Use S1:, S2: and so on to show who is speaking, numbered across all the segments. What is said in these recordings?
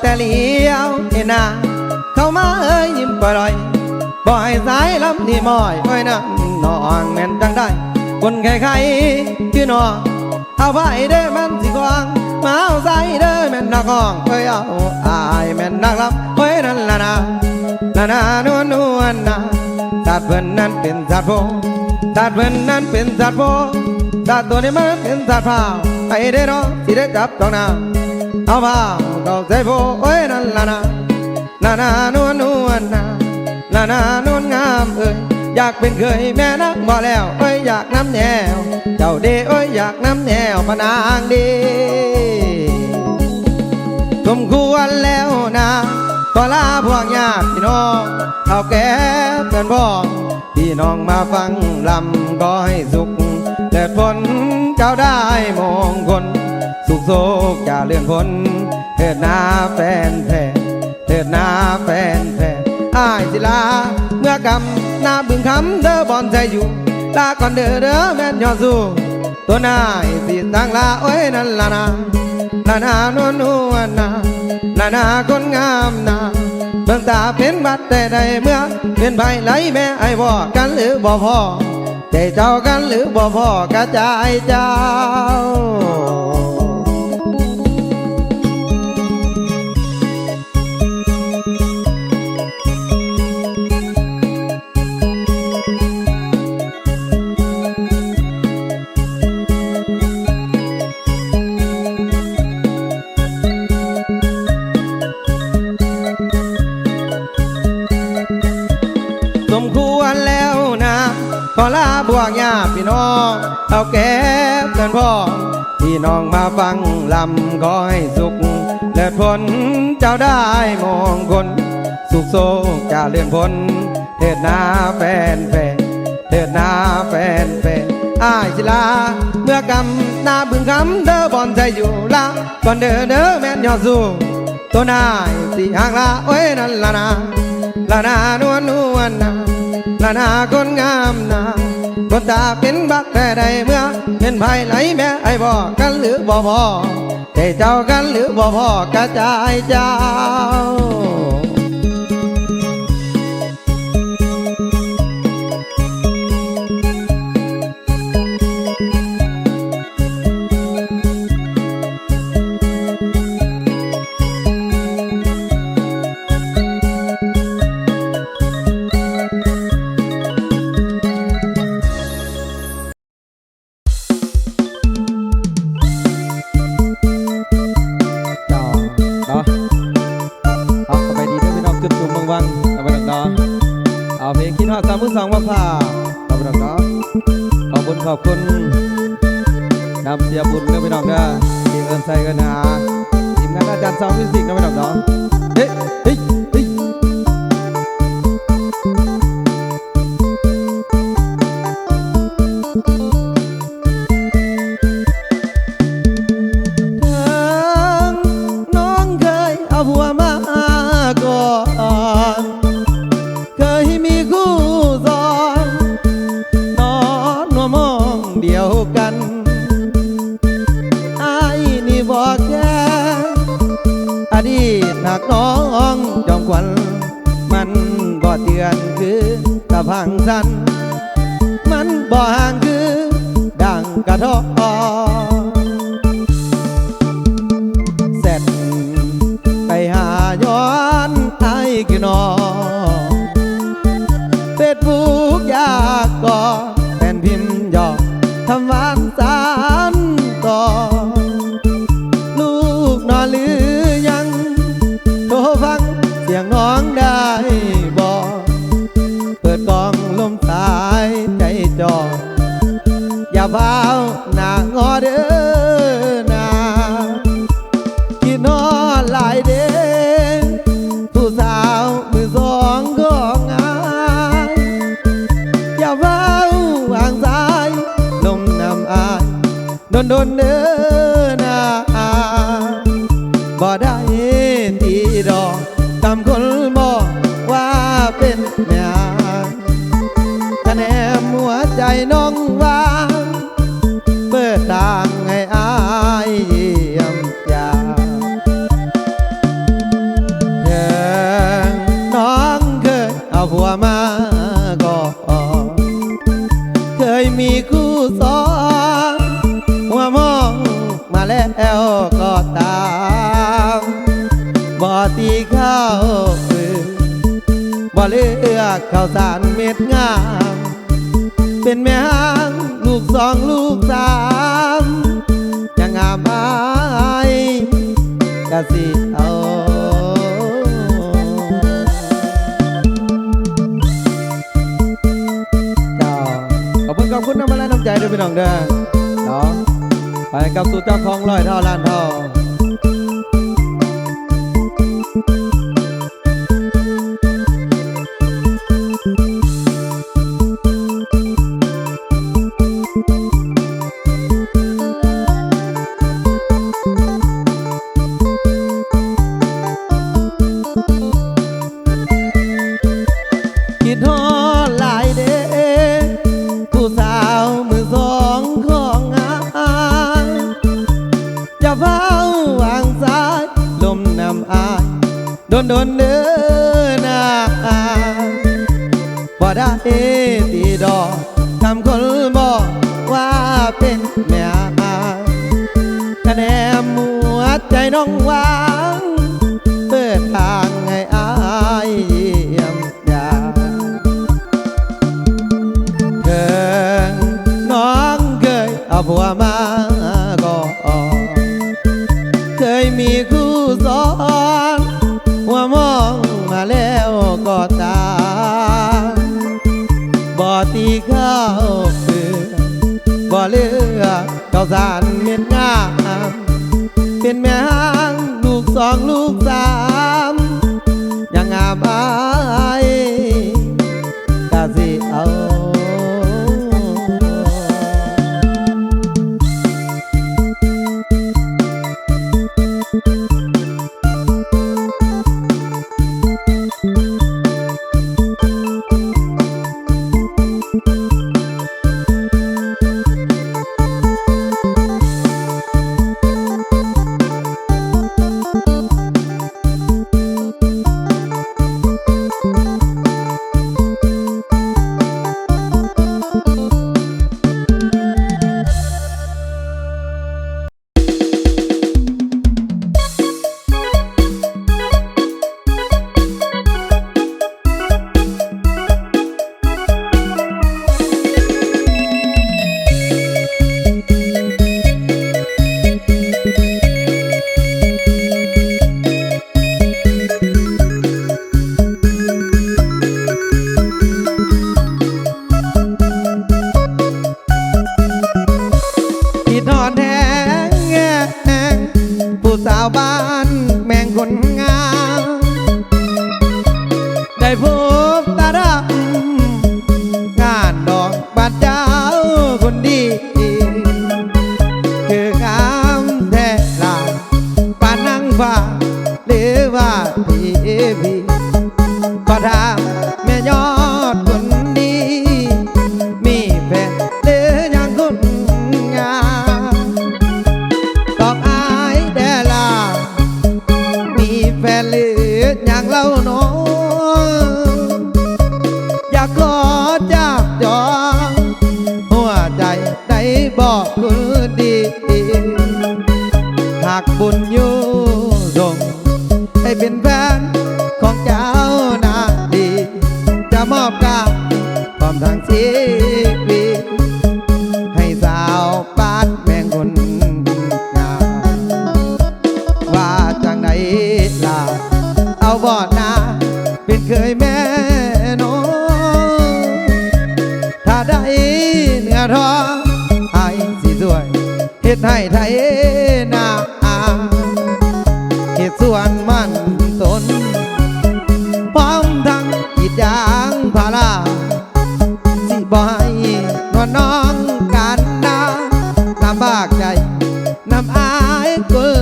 S1: แต่เลี้ยวเห็นาเข้ามาเอ้ยยิ้มปล่อยบ่ให้สายลำที่มอยโอ้ยนะนองแม่นจังได้ คนใครๆคือนอเอาไปเด้อมันสิควางมาเอาใส่เด้อแม่นนักห้องเอ้ยเอาอายแม่นนักรับเอ้ยนั่นละนะละนานวลนวลนะสัตว์เพิ่นนั้นเป็นสัตว์โพสัตว์เพิ่นนั้นเป็นสัตว์โพสัตว์ตัวนี้มันเป็นสัตว์เผาไปได้อนาะสิได้จับต้องนา เอาเผาดอกใจโพเอ้ยนั่นละนะละนานวลนวลนะละนานวลงามเอ้ยอยากเป็นเคยแม่นักบ่แล้วเอ้ยอยากน้ำแนว เจ้าเดเอ้ยอยากน้ำแนวพนางดีสมควรแล้วนะก็ลาพวกญาติพี่น้องเท่าแก่เพื่อนพ้องพี่น้องมาฟังลำก็ให้สุขเกิดผลเจ้าได้มองคน สุขโศกจะเลื่อนพ้นเถิดนาแฟนแท้เถิดนาแฟนแท้อ้ายศิลา เมื่อกำหน้าบึงคำเด้อบอนใจอยู่ลาก่อนเด้อเด้อแม่นยอดสู้ตัวนายสิตั้งลาโอ้ยนั่นละนาลานานวลนวลนาลานาคนงามนาเบิ่งตาเป็นบัดแต่ใดเมื่อ เป็นไผไหลแม่ไอ้พ่อกันหรือบ่พ่อใจเจ้ากันหรือบ่พ่อกระจายเจ้า เอาแก่เพื่อนพ่อพี่น้องมาฟังลำก็ให้สุขเลิศผลเจ้าได้มองคน สุขโศกจะเลื่อนพ้นเถิดนาแฟนแฟนเถิดนาแฟนแฟนอ้ายศิลา เมื่อกำนาบึงคำเด้อบอนใจอยู่ละก่อนเด้อเด้อแม่นยอดสู้ตัวนายสิห่างลาโอ้ยนั่นละนาละนานวลนวลนาละนาคนงามนา คนตาเป็นบักแต่ใดเมื่อเป็นไผไหลแม่ไอบ่กันหรือบ่พอใจเจ้ากันหรือบ่พอกระจายเจ้า
S2: คิดฮอดสามมือสองมาผ่าเอาไปดังเนาะขอบคุณขอบคุณนำเสียบุญนะพี่น้องเด้อที่เอิญใส่กันนะทีมงานอาจารย์ซาวด์มิวสิกนะพี่น้องเนาะเฮ้
S1: กระทอ เฝ้าหน้างอเด้อนาคิดนอนหลายเด้ผู้สาวมือสองของายอย่าเฝ้าวางสายลมนำอายโดนโดนเด้อนาบ่ได้ตีดอกตามคนบอกว่าเป็นแม่คะแนนหัวใจน้องว่า เลือกข้าวสารเม็ดงาม เป็นแม่ห้างลูกสองลูกสามยังงามอายกะสิเอาเจ้าขอบคุณขอบคุณน้ำมันและน้ำใจด้วยพี่น้องเด้อเนาะไปกับสู่เจ้าของร้อยเท่าล้านเท่า บ่ได้ตีดอกทำคนบอกว่าเป็นแม่อาคะแนนมัวใจน้องวางเปิดทางให้อายเยี่ยมยาเธอน้องเคยเอาผัวมาก่อนเคยมีคู่สอนหัวมองมาแล้วก็ตา ตีข้าวเปลือบ่เลือกเก่าสารเม็ดงามเป็นแม่ห้างลูกสองลูก งคนงามได้พบ บอดนาเป็นเคยแม่น้องถ้าได้เนื้อทองไอ้สิสวยเฮ็ดให้ไทยนาเฮ็ดส่วนมันตนพร้อมทั้งอีดยางพาราสิบ่ให้นอนน้องกันนาลำบากใจน้ำอายก็ดี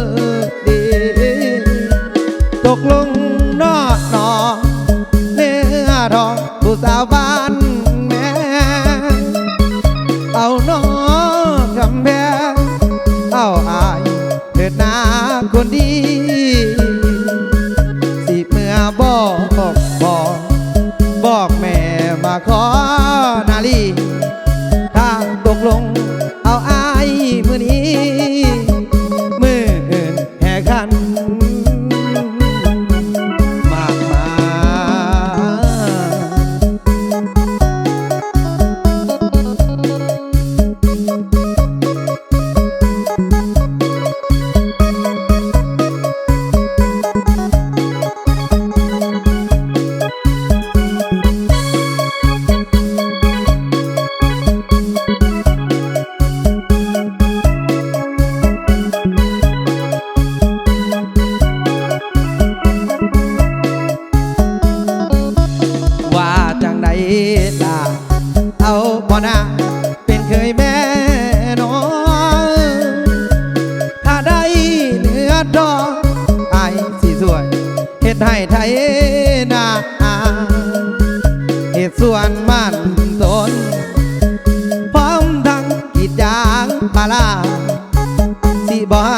S1: ปลาลาสิบ่ให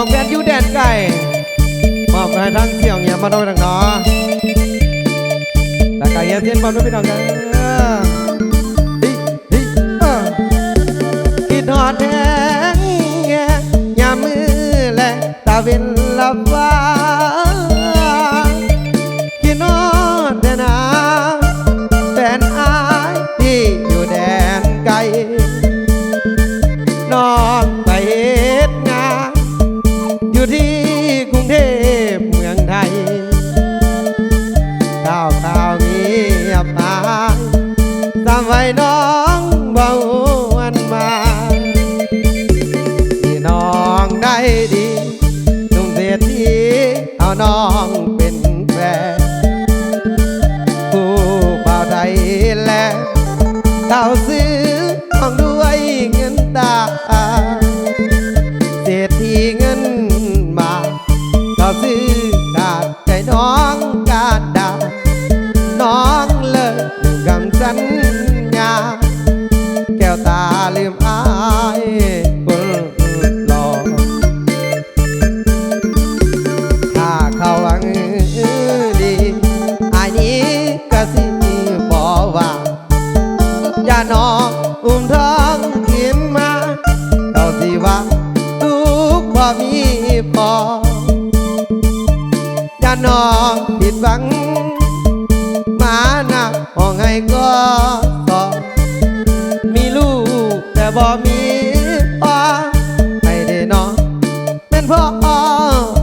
S1: องแวนอยู่แดนไก่มอบให้ทั้งเสี่ยวเงียบมาด้วยทั้งนอแต่ไก่เย็นเย็นมาด้วยพี่น้องกันคิดหอดแดงยามมือและตาเวนลับว่า 浪。Oh.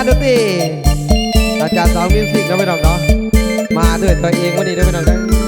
S1: ารดนตรีอาจารย์สองมิวสิกนะพี่น้องเนาะมาด้วยตัวเองวันนี้ด้วยพี่น้องนะ